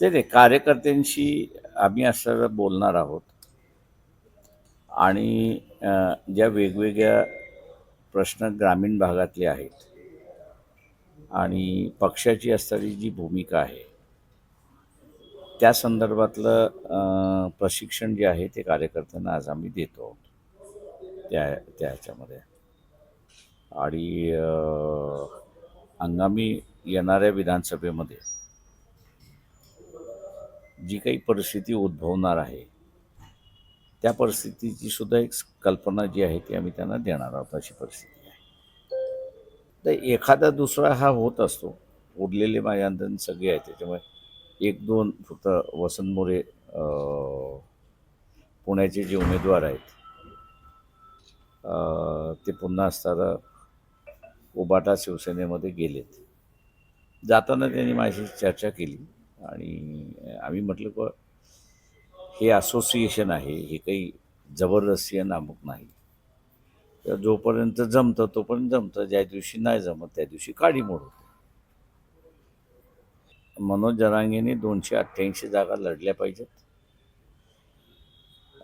ते ते कार्यकर्त्यांशी आम्ही असं बोलणार आहोत. आणि ज्या वेगवेगळ्या प्रश्न ग्रामीण भागातले आहेत आणि पक्षाची असणारी जी भूमिका आहे त्या संदर्भातलं प्रशिक्षण जे आहे ते कार्यकर्त्यांना आज आम्ही देतो. आहोत त्या त्या ह्याच्यामध्ये. आणि हंगामी येणाऱ्या विधानसभेमध्ये जी काही परिस्थिती उद्भवणार आहे त्या परिस्थितीची सुद्धा एक कल्पना जी आहे ती आम्ही त्यांना देणार आहोत अशी परिस्थिती आहे. तर एखादा दुसरा हा होत असतो उरलेले मायांधन सगळे आहेत त्याच्यामुळे एक दोन फक्त वसंत मोरे पुण्याचे जे उमेदवार आहेत ते पुन्हा असताना उबाटा शिवसेनेमध्ये गेलेत. जाताना त्यांनी माझी चर्चा केली. आणि आम्ही म्हटलं की हे असोसिएशन आहे हे काही जबरदस्ती नामक नाही. तर जोपर्यंत जमतं तोपर्यंत जमतं. ज्या दिवशी नाही जमत त्या दिवशी काडी मोड होते. मनोज जरांगेने दोनशे अठ्ठ्याऐंशी जागा लढल्या पाहिजेत.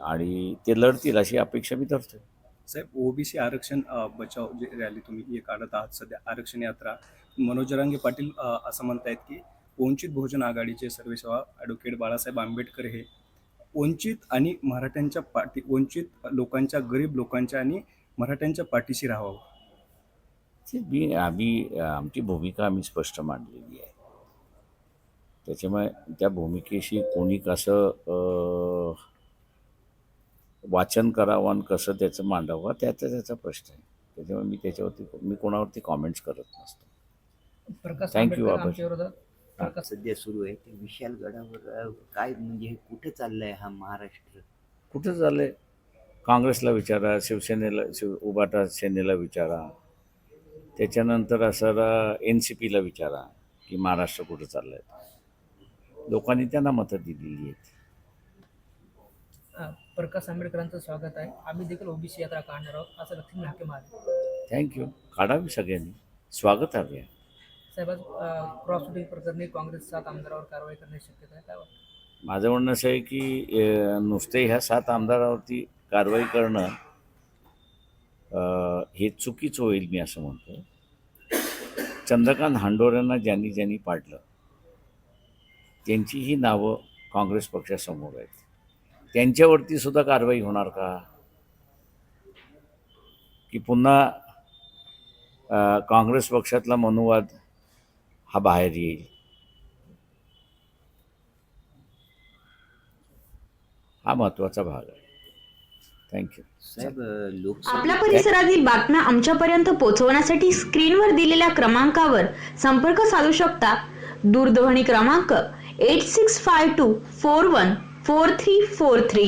आणि ते लढतील अशी अपेक्षा मी धरतोय. साहेब ओबीसी आरक्षण बचाव जे रॅली तुम्ही हे काढत आहात सध्या आरक्षण यात्रा. मनोज जरांगे पाटील असं म्हणतायत की वंचित बहुजन आघाडीचे सर्वेसेवा ॲडव्होकेट बाळासाहेब आंबेडकर हे. वंचित आणि मराठ्यांच्या पाठी वंचित लोकांच्या गरीब लोकांच्या आणि मराठ्यांच्या पाठीशी राहावं. मी आम्ही आमची भूमिका आम्ही स्पष्ट मांडलेली आहे. त्याच्यामुळे त्या भूमिकेशी कोणी कसं वाचन करावं आणि कसं त्याचं मांडावं त्याचा त्याचा प्रश्न आहे. त्याच्यामुळे मी त्याच्यावरती मी कोणावरती कॉमेंट्स करत नसतो. प्रकाश प्रकाश सध्या सुरू आहे. ते विशालगडावर अ, काय म्हणजे हे कुठे चाललंय हा महाराष्ट्र? कुठं झालं काँग्रेसला विचारा शिवसेनेला शिव उबाटा सेनेला विचारा. त्याच्यानंतर असं एन सी पीला विचारा की महाराष्ट्र कुठं चाललं आहे लोकांनी त्यांना मतं दिलेली आहेत. प्रकाश आंबेडकरांचं स्वागत आहे. आम्ही देखील ओबीसी यात्रा काढणार आहोत. असं लक्ष्मी हाके मारले थँक्यू काढावी सगळ्यांनी. स्वागत हवे आहे. साहेब आज प्रकरणी काँग्रेस सात आमदारावर कारवाई करण्याची शक्यता आहे काय वाटतं? माझं म्हणणं असं आहे की नुसते ह्या सात आमदारावरती कारवाई करणं हे चुकीचं होईल मी असं म्हणतो चंद्रकांत हांडोऱ्यांना ज्यांनी ज्यांनी पाडलं त्यांचीही नावं काँग्रेस पक्षासमोर आहेत. त्यांच्यावरती सुद्धा कारवाई होणार का? की पुन्हा काँग्रेस पक्षातला मनुवाद हा बाहेर येईल. हा महत्त्वाचा भाग आहे. थँक्यू आपल्या परिसरातील बातम्या आमच्यापर्यंत पोहोचवण्यासाठी स्क्रीनवर दिलेल्या क्रमांकावर संपर्क साधू शकता. दूरध्वनी क्रमांक eight six five two four one four three four three